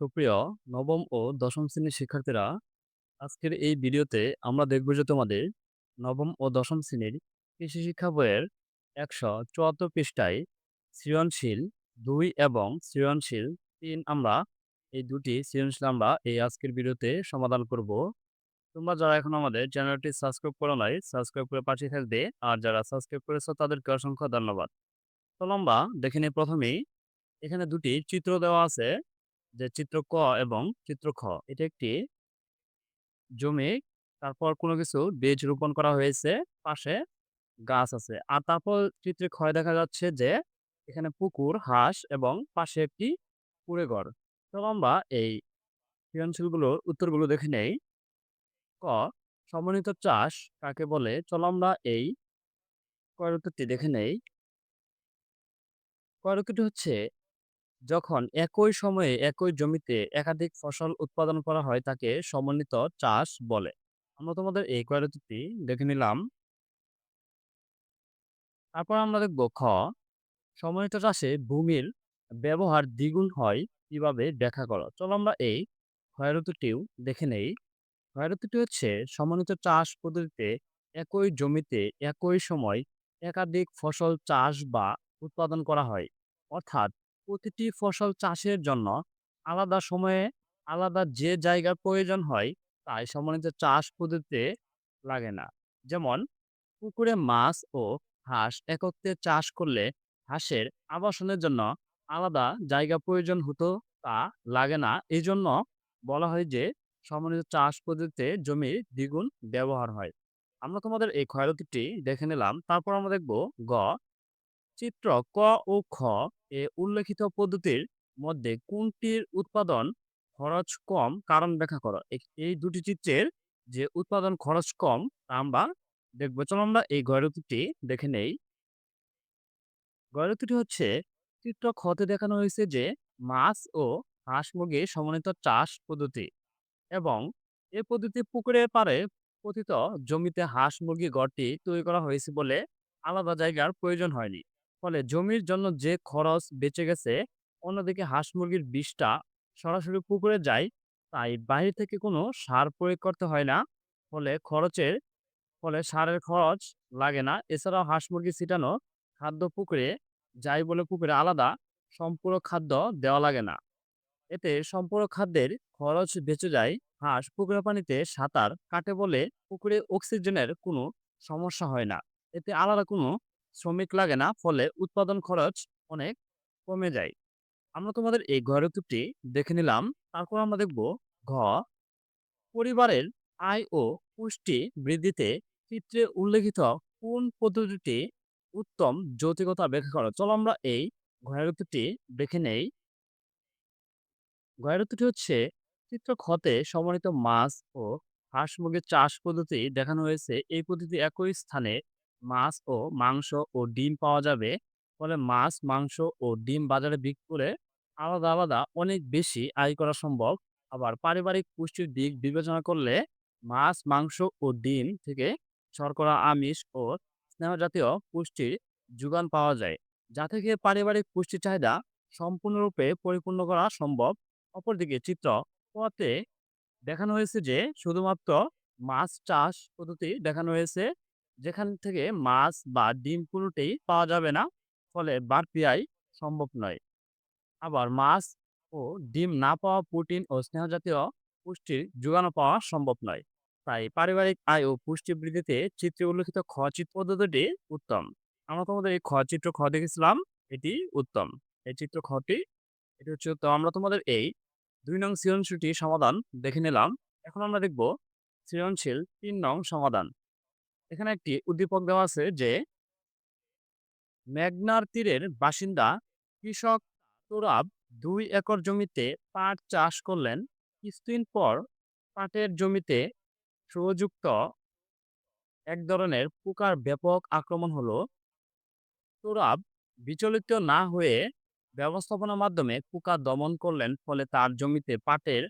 সুপ্রিয় নবম ও দশম শ্রেণির শিক্ষার্থীরা, আজকের এই ভিডিওতে আমরা দেখব যে তোমাদের নবম ও দশম শ্রেণির কৃষি শিক্ষা বইয়ের ১৭৪ পৃষ্ঠায় সৃজনশীল দুই এবং সৃজনশীল তিন আমরা এই দুটি সৃজনশীল আমরা এই আজকের ভিডিওতে সমাধান করব। তোমরা যারা এখন আমাদের চ্যানেলটি সাবস্ক্রাইব করো নাই, সাবস্ক্রাইব করে পাশেই থাকবে। আর যারা সাবস্ক্রাইব করেছ তাদেরকে অসংখ্য ধন্যবাদ। চলো আমরা দেখে নিই প্রথমেই এখানে দুটি চিত্র দেওয়া আছে যে চিত্র ক এবং চিত্র খ। এটা একটি জমি, তারপর কোনো কিছু বীজ রোপণ করা হয়েছে, পাশে গাছ আছে। আর তারপর চিত্রে ক্ষয় দেখা যাচ্ছে যে এখানে পুকুর, হাঁস এবং পাশে একটি কুড়ে ঘর চলো আমরা এই সৃজনশীলগুলোর উত্তরগুলো দেখে নেই। ক. সমন্বিত চাষ কাকে বলে? চলো আমরা এই কয়ের উত্তরটি দেখে নেই। কয়ের উত্তরটি হচ্ছে যখন একই সময়ে একই জমিতে একাধিক ফসল উৎপাদন করা হয়, তাকে সমন্বিত চাষ বলে। আমরা তোমাদের এই উত্তরটি দেখে নিলাম। তারপর আমরা দেখব খ. সমন্বিত চাষে ভূমির ব্যবহার দ্বিগুণ হয় কীভাবে ব্যাখ্যা করো? চলো আমরা এই ক্ষয়ের উত্তরটিও দেখে নেই। ক্ষয়ের উত্তরটি হচ্ছে, সমন্বিত চাষ পদ্ধতিতে একই জমিতে একই সময় একাধিক ফসল চাষ বা উৎপাদন করা হয়। অর্থাৎ প্রতিটি ফসল চাষের জন্য আলাদা সময়ে আলাদা যে জায়গার প্রয়োজন হয়, তাই সমন্বিত চাষ পদ্ধতিতে লাগে না। যেমন, পুকুরে মাছ ও হাঁস একত্রে চাষ করলে হাঁসের আবাসনের জন্য আলাদা জায়গা প্রয়োজন হতো তা লাগে না। এই জন্য বলা হয় যে সমন্বিত চাষ পদ্ধতিতে জমির দ্বিগুণ ব্যবহার হয়। আমরা তোমাদের এই ক্ষয়ের উত্তরটি দেখে নিলাম। তারপর আমরা দেখব গ. চিত্র ক ও খ এ উল্লেখিত পদ্ধতির মধ্যে কোনটির উৎপাদন খরচ কম কারণ ব্যাখ্যা করো। এই দুটি চিত্রের যে উৎপাদন খরচ কম তা আমরা দেখব। চলো আমরা এই উত্তরটি দেখে নেই। উত্তরটি হচ্ছে, চিত্র খতে দেখানো হয়েছে যে মাছ ও হাঁস মুরগির সমন্বিত চাষ পদ্ধতি এবং এ পদ্ধতি পুকুরের পাড়ে পতিত জমিতে হাঁস মুরগি ঘরটি তৈরি করা হয়েছে বলে আলাদা জায়গার প্রয়োজন হয়নি। ফলে জমির জন্য যে খরচ বেঁচে গেছে, অন্যদিকে হাঁস মুরগির বিষটা সরাসরি পুকুরে যায়, তাই বাইরে থেকে কোনো সার প্রয়োগ করতে হয় না। ফলে খরচের ফলে সারের খরচ লাগে না। এছাড়াও হাঁস মুরগি ছিটানো খাদ্য পুকুরে যায় বলে পুকুরে আলাদা সম্পূরক খাদ্য দেওয়া লাগে না। এতে সম্পূরক খাদ্যের খরচ বেঁচে যায়। হাঁস পুকুরের পানিতে সাঁতার কাটে বলে পুকুরে অক্সিজেনের কোনো সমস্যা হয় না। এতে আলাদা কোনো শ্রমিক লাগে না। ফলে উৎপাদন খরচ অনেক কমে যায়। আমরা তোমাদের এই ঘরের উত্তরটি দেখে নিলাম। তারপর আমরা দেখব ঘ. পরিবারের আয় ও পুষ্টি বৃদ্ধিতে চিত্রে উল্লেখিত কোন পদ্ধতিটি উত্তম যৌতিকতা ব্যাখ্যা করো? চলো আমরা এই ঘরের উত্তরটি দেখে নেই। ঘরের উত্তরটি হচ্ছে চিত্র খতে সমন্বিত মাছ ও হাঁস মুরগির চাষ পদ্ধতি দেখানো হয়েছে। এই পদ্ধতি একই স্থানে মাছ ও মাংস ও ডিম পাওয়া যাবে। ফলে মাছ, মাংস ও ডিম বাজারে বিক্রি করে আলাদা, আলাদা অনেক বেশি আয় করা সম্ভব। আবার পারিবারিক পুষ্টির দিক বিবেচনা করলে মাছ, মাংস ও ডিম থেকে শর্করা, আমিষ ও স্নেহ জাতীয় পুষ্টির যোগান পাওয়া যায়। যা থেকে পারিবারিক পুষ্টির চাহিদা সম্পূর্ণরূপে পরিপূর্ণ করা সম্ভব। অপরদিকে চিত্র ক-তে দেখানো হয়েছে যে শুধুমাত্র মাছ চাষ পদ্ধতি দেখানো হয়েছে। যেখান থেকে মাছ বা ডিম কোনোটিই পাওয়া যাবে না। ফলে বাড়তি আয় সম্ভব নয়। আবার মাছ ও ডিম না পাওয়া প্রোটিন ও স্নেহ জাতীয় পুষ্টির যোগানও পাওয়া সম্ভব নয়। তাই পারিবারিক আয় ও পুষ্টি বৃদ্ধিতে চিত্রে উল্লেখিত খচিত পদ্ধতিটি উত্তম। আমরা তোমাদের এই চিত্র খ দেখেছিলাম, এটি উত্তম। এই চিত্র খটি এটি হচ্ছে উত্তম। আমরা তোমাদের এই দুই নং সৃজনশীলটি সমাধান দেখে নিলাম। এখন আমরা দেখব সৃজনশীল তিন নং সমাধান। এখানে একটি উদ্দীপক দেওয়া আছে যে, মেঘনার তীরের বাসিন্দা কৃষক তোরাব ২ একর জমিতে পাট চাষ করলেন। কিছুদিন পর পাটের জমিতে সুযুক্ত এক ধরনের পোকার ব্যাপক আক্রমণ হলো। তোরাব বিচলিত না হয়ে ব্যবস্থাপনার মাধ্যমে পোকা দমন করলেন। ফলে তার জমিতে পাটের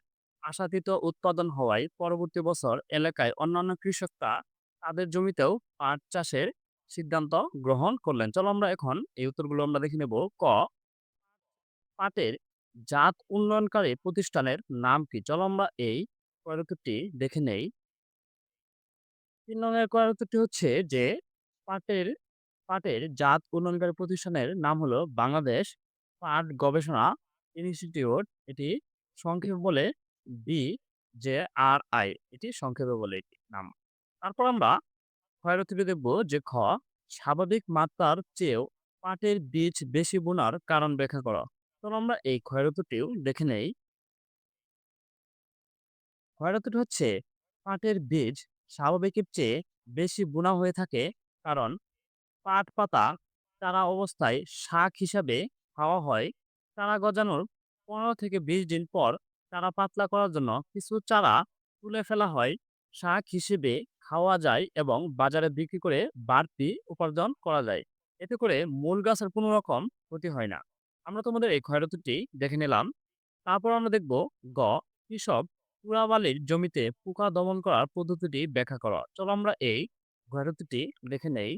আশাতীত উৎপাদন হওয়ায় পরবর্তী বছর এলাকায় অন্যান্য কৃষকরা তাদের জমিতেও পাট চাষের সিদ্ধান্ত গ্রহণ করলেন। চলো আমরা এখন এই উত্তরগুলো আমরা দেখে নেব। ক. পাটের জাত উন্নয়নকারী প্রতিষ্ঠানের নাম কি? চলো আমরা এই উত্তরটি দেখে নেই। ৩ নং এর কয়ের হচ্ছে যে, পাটের পাটের জাত উন্নয়নকারী প্রতিষ্ঠানের নাম হলো বাংলাদেশ পাট গবেষণা ইনস্টিটিউট। এটি সংক্ষেপে বলে বিজেআরআই এটি সংক্ষেপে বলে নাম। তারপর আমরা ক্ষয়ের দেখব যে খ, স্বাভাবিক মাত্রার চেয়েও পাটের বীজ বেশি বোনার কারণ ব্যাখ্যা করো। চলো আমরা এই ক্ষয়ের উত্তরটিও দেখে নেই। ক্ষয়ের উত্তরটি হচ্ছে পাটের বীজ স্বাভাবিকের চেয়ে বেশি বোনা হয়ে থাকে কারণ পাট পাতা চারা অবস্থায় শাক হিসাবে খাওয়া হয়। চারা গজানোর ১৫ থেকে ২০ দিন পর চারা পাতলা করার জন্য কিছু চারা তুলে ফেলা হয়। শাক হিসেবে খাওয়া যায় এবং বাজারে বিক্রি করে বাড়তি উপার্জন করা যায়। এতে করে মূল গাছের কোনো রকম ক্ষতি হয় না। আমরা তোমাদের এই ক্ষয়ক্ষতিটি দেখে নিলাম। তারপর আমরা দেখব গ, কৃষক চূড়াবালির জমিতে পোকা দমন করার পদ্ধতিটি ব্যাখ্যা করা। চলো আমরা এই ক্ষয়ক্ষতিটি দেখে নেই।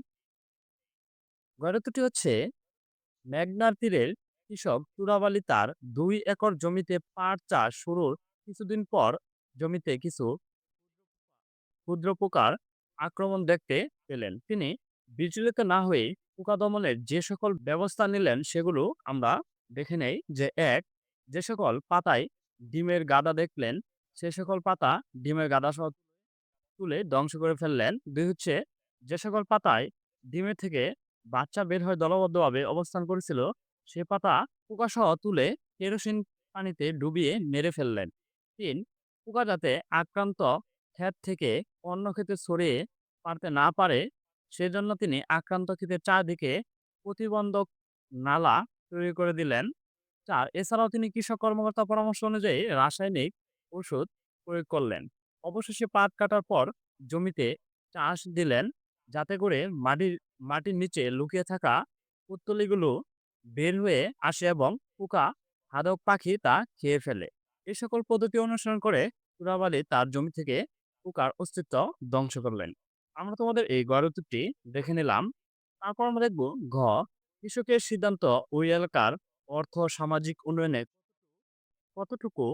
ক্ষয়ক্ষতিটি হচ্ছে মেঘনার তীরের কৃষক চূড়াবালি তার দুই একর জমিতে পাট চাষ শুরুর কিছুদিন পর জমিতে কিছু ক্ষুদ্র পোকার আক্রমণ দেখতে পেলেন। তিনি বিচলিত না হয়ে পোকা দমনের যে সকল ব্যবস্থা নিলেন, সেগুলো আমরা দেখে নেই যে এক, যে সকল পাতায় ডিমের গাদা দেখলেন, সে সকল পাতা ডিমের গাদা সহ তুলে ধ্বংস করে ফেললেন। দুই হচ্ছে, যে সকল পাতায় ডিমের থেকে বাচ্চা বের হয়ে দলবদ্ধভাবে অবস্থান করেছিল, সে পাতা পোকাসহ তুলে কেরোসিন পানিতে ডুবিয়ে মেরে ফেললেন। তিন, পোকা যাতে আক্রান্ত ক্ষেত থেকে অন্য ক্ষেতে ছড়িয়ে পারতে না পারে, সেজন্য তিনি আক্রান্ত ক্ষেতের চারদিকে প্রতিবন্ধক নালা তৈরি করে দিলেন। ৪ এছাড়াও তিনি কৃষক কর্মকর্তার পরামর্শ অনুযায়ী রাসায়নিক ওষুধ প্রয়োগ করলেন। অবশেষে পাট কাটার পর জমিতে চাষ দিলেন, যাতে করে মাটির মাটির নিচে লুকিয়ে থাকা পুত্তলিগুলো বের হয়ে আসে এবং পোকা, হাদক পাখি তা খেয়ে ফেলে। এ সকল পদ্ধতি অনুসরণ করে চূড়াবালি তার জমি থেকে পোকার অস্তিত্ব ধ্বংস করলেন। আমরা তোমাদের এই গড় উত্তরটি দেখে নিলাম। তারপর আমরা দেখব ঘ, কৃষকের সিদ্ধান্ত ওই এলাকার অর্থ সামাজিক উন্নয়নে কতটুকু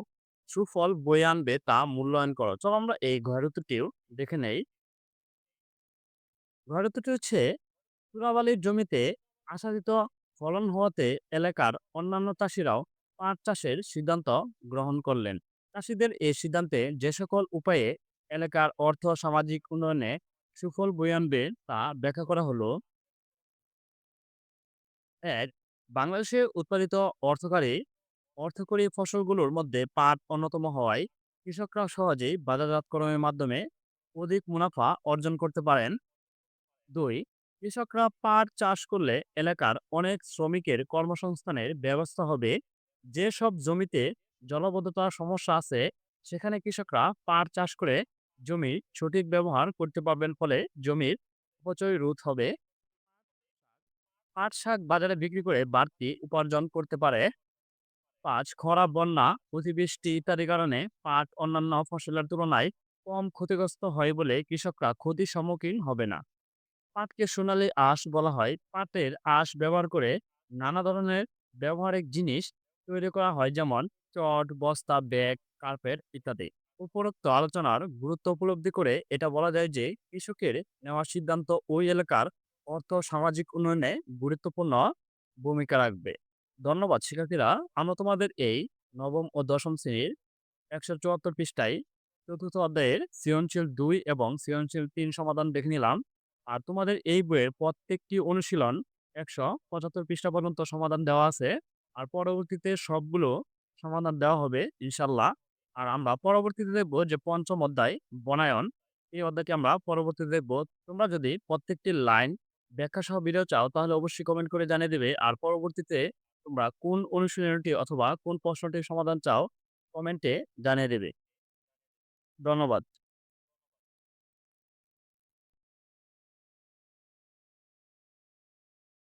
সুফল বয়ে আনবে তা মূল্যায়ন করো। চলো আমরা এই ঘয়ের উত্তরটিও দেখে নেই। ঘয়ের উত্তরটি হচ্ছে চূড়াবালির জমিতে আশাতীত ফলন হওয়াতে এলাকার অন্যান্য চাষিরাও পাট চাষের সিদ্ধান্ত গ্রহণ করলেন। চাষিদের এই সিদ্ধান্তে যে সকল উপায়ে এলাকার অর্থ সামাজিক উন্নয়নে সুফল বয়ে আনবে তা ব্যাখ্যা করা হলো। এক, বাংলাদেশে উৎপাদিত অর্থকারী, অর্থকরী ফসলগুলোর মধ্যে পাট অন্যতম হওয়ায় কৃষকরা সহজেই বাজারজাতকরণের মাধ্যমে অধিক মুনাফা অর্জন করতে পারেন। দুই, কৃষকরা পাট চাষ করলে এলাকার অনেক শ্রমিকের কর্মসংস্থানের ব্যবস্থা হবে। যেসব জমিতে জলাবদ্ধতার সমস্যা আছে, সেখানে কৃষকরা পাট চাষ করে জমির সঠিক ব্যবহার করতে পারবেন ফলে জমির অপচয় রোধ হবে। পাট শাক বাজারে বিক্রি করে বাড়তি উপার্জন করতে পারে। ৫ খরা, বন্যা, অতিবৃষ্টি ইত্যাদি কারণে পাট অন্যান্য ফসলের তুলনায় কম ক্ষতিগ্রস্ত হয় বলে কৃষকরা ক্ষতির সম্মুখীন হবে না। পাটকে সোনালী আঁশ বলা হয়। পাটের আঁশ ব্যবহার করে নানা ধরনের ব্যবহারিক জিনিস তৈরি করা হয় যেমন চট, বস্তা, ব্যাগ, কার্পেট ইত্যাদি। উপরোক্ত আলোচনার গুরুত্ব উপলব্ধি করে এটা বলা যায় যে, কৃষকের নেওয়া সিদ্ধান্ত ওই এলাকার অর্থ সামাজিক উন্নয়নে গুরুত্বপূর্ণ ভূমিকা রাখবে। ধন্যবাদ শিক্ষার্থীরা। আমরা তোমাদের এই নবম ও দশম শ্রেণির ১৭৪ পৃষ্ঠায় চতুর্থ অধ্যায়ের সৃজনশীল দুই এবং সৃজনশীল তিন সমাধান দেখে নিলাম। আর তোমাদের এই বইয়ের প্রত্যেকটি অনুশীলন ১৭৫ পৃষ্ঠা পর্যন্ত সমাধান দেওয়া আছে। আর পরবর্তীতে সবগুলো সমাধান দেওয়া হবে, ইনশাআল্লাহ। আর আমরা পরবর্তীতে দেখব যে পঞ্চম অধ্যায় বনায়ন। এই অধ্যায়টি আমরা পরবর্তীতে দেখব। তোমরা যদি প্রত্যেকটি লাইন ব্যাখ্যা সহ ভিডিও চাও, তাহলে অবশ্যই কমেন্ট করে জানিয়ে দেবে আর পরবর্তীতে তোমরা কোন অনুশীলনটি অথবা কোন প্রশ্নটির সমাধান চাও কমেন্টে জানিয়ে দেবে। ধন্যবাদ।